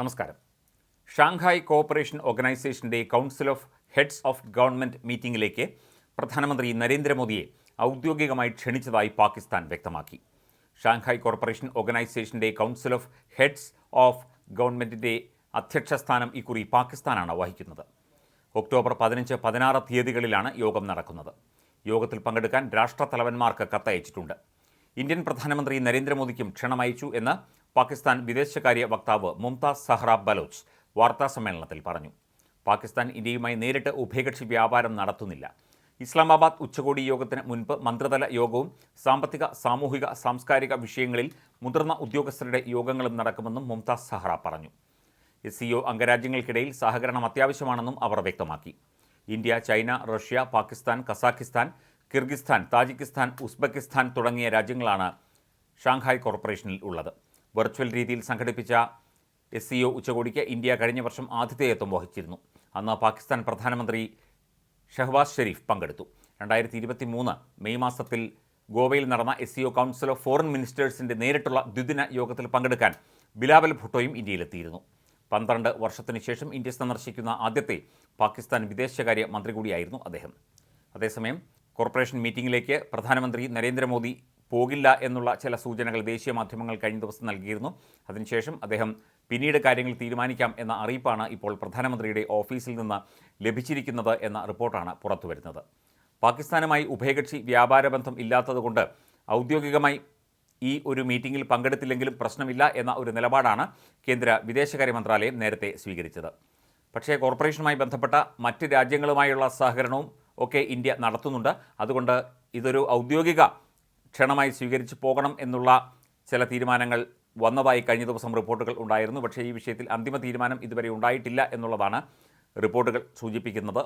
നമസ്കാരം. Shanghai cooperation ഓർഗനൈസേഷന്റെ council of heads of government മീറ്റിംഗിലേക്ക് പ്രധാനമന്ത്രി നരേന്ദ്രമോദിയെ ഔദ്യോഗികമായി ക്ഷണിച്ചതായി പാകിസ്ഥാൻ വ്യക്തമാക്കി. ഷാങ്ഹായ് കോർപ്പറേഷൻ ഓർഗനൈസേഷന്റെ കൗൺസിൽ ഓഫ് ഹെഡ്സ് ഓഫ് ഗവൺമെന്റിന്റെ അധ്യക്ഷ സ്ഥാനം ഇക്കുറി പാകിസ്ഥാനാണ് വഹിക്കുന്നത്. ഒക്ടോബർ പതിനഞ്ച് പതിനാറ് തീയതികളിലാണ് യോഗം നടക്കുന്നത്. യോഗത്തിൽ പങ്കെടുക്കാൻ രാഷ്ട്രത്തലവന്മാർക്ക് കത്തയച്ചിട്ടുണ്ട്. ഇന്ത്യൻ പ്രധാനമന്ത്രി നരേന്ദ്രമോദിക്കും ക്ഷണമയച്ചു എന്ന് പാകിസ്ഥാൻ വിദേശകാര്യ വക്താവ് മുംതാസ് സഹ്റ ബലോച്ച് വാർത്താസമ്മേളനത്തിൽ പറഞ്ഞു. പാകിസ്ഥാൻ ഇന്ത്യയുമായി നേരിട്ട് ഉഭയകക്ഷി വ്യാപാരം നടത്തുന്നില്ല. ഇസ്ലാമാബാദ് ഉച്ചകോടി യോഗത്തിന് മുൻപ് മന്ത്രിതല യോഗവും സാമ്പത്തിക സാമൂഹിക സാംസ്കാരിക വിഷയങ്ങളിൽ മുതിർന്ന ഉദ്യോഗസ്ഥരുടെ യോഗങ്ങളും നടക്കുമെന്നും മുംതാസ് സഹ്റ പറഞ്ഞു. എസ് അംഗരാജ്യങ്ങൾക്കിടയിൽ സഹകരണം അത്യാവശ്യമാണെന്നും അവർ വ്യക്തമാക്കി. India China Russia Pakistan Kazakhstan Kyrgyzstan Tajikistan Uzbekistan തുടങ്ങിയ രാജ്യങ്ങളാണ് ഷാങ്ഹായ് കോർപ്പറേഷനിൽ ഉള്ളത്. വെർച്വൽ രീതിയിൽ സംഘടിപ്പിച്ച എസ് സി ഒ ഉച്ചകോടിക്ക് ഇന്ത്യ കഴിഞ്ഞ വർഷം ആതിഥേയത്വം വഹിച്ചിരുന്നു. അന്ന് പാകിസ്ഥാൻ പ്രധാനമന്ത്രി ഷഹ്ബാസ് ഷെരീഫ് പങ്കെടുത്തു. രണ്ടായിരത്തി ഇരുപത്തി മൂന്ന് മെയ് മാസത്തിൽ ഗോവയിൽ നടന്ന S C O council of foreign മിനിസ്റ്റേഴ്സിന്റെ നേരിട്ടുള്ള ദ്വിദിന യോഗത്തിൽ പങ്കെടുക്കാൻ ബിലാവൽ ഭുട്ടോയും ഇന്ത്യയിലെത്തിയിരുന്നു. പന്ത്രണ്ട് വർഷത്തിനു ശേഷം ഇന്ത്യ സന്ദർശിക്കുന്ന ആദ്യത്തെ പാകിസ്ഥാൻ വിദേശകാര്യ മന്ത്രി കൂടിയായിരുന്നു അദ്ദേഹം. അതേസമയം കോർപ്പറേഷൻ മീറ്റിംഗിലേക്ക് പ്രധാനമന്ത്രി നരേന്ദ്രമോദി പോകില്ല എന്നുള്ള ചില സൂചനകൾ ദേശീയ മാധ്യമങ്ങൾ കഴിഞ്ഞ ദിവസം നൽകിയിരുന്നു. അതിനുശേഷം അദ്ദേഹം പിന്നീട് കാര്യങ്ങൾ തീരുമാനിക്കാം എന്ന അറിയിപ്പാണ് ഇപ്പോൾ പ്രധാനമന്ത്രിയുടെ ഓഫീസിൽ നിന്ന് ലഭിച്ചിരിക്കുന്നത് എന്ന റിപ്പോർട്ടാണ് പുറത്തുവരുന്നത്. പാകിസ്ഥാനുമായി ഉഭയകക്ഷി വ്യാപാര ബന്ധം ഇല്ലാത്തതുകൊണ്ട് ഔദ്യോഗികമായി ഈ ഒരു മീറ്റിംഗിൽ പങ്കെടുത്തില്ലെങ്കിലും പ്രശ്നമില്ല എന്ന ഒരു നിലപാടാണ് കേന്ദ്ര വിദേശകാര്യ മന്ത്രാലയം നേരത്തെ സ്വീകരിച്ചത്. പക്ഷേ കോർപ്പറേഷനുമായി ബന്ധപ്പെട്ട മറ്റ് രാജ്യങ്ങളുമായുള്ള സഹകരണവും ഒക്കെ ഇന്ത്യ നടത്തുന്നുണ്ട്. അതുകൊണ്ട് ഇതൊരു ഔദ്യോഗിക ക്ഷണമായി സ്വീകരിച്ചു പോകണം എന്നുള്ള ചില തീരുമാനങ്ങൾ വന്നതായി കഴിഞ്ഞ ദിവസം റിപ്പോർട്ടുകൾ ഉണ്ടായിരുന്നു. പക്ഷേ ഈ വിഷയത്തിൽ അന്തിമ തീരുമാനം ഇതുവരെ ഉണ്ടായിട്ടില്ല എന്നുള്ളതാണ് റിപ്പോർട്ടുകൾ സൂചിപ്പിക്കുന്നത്.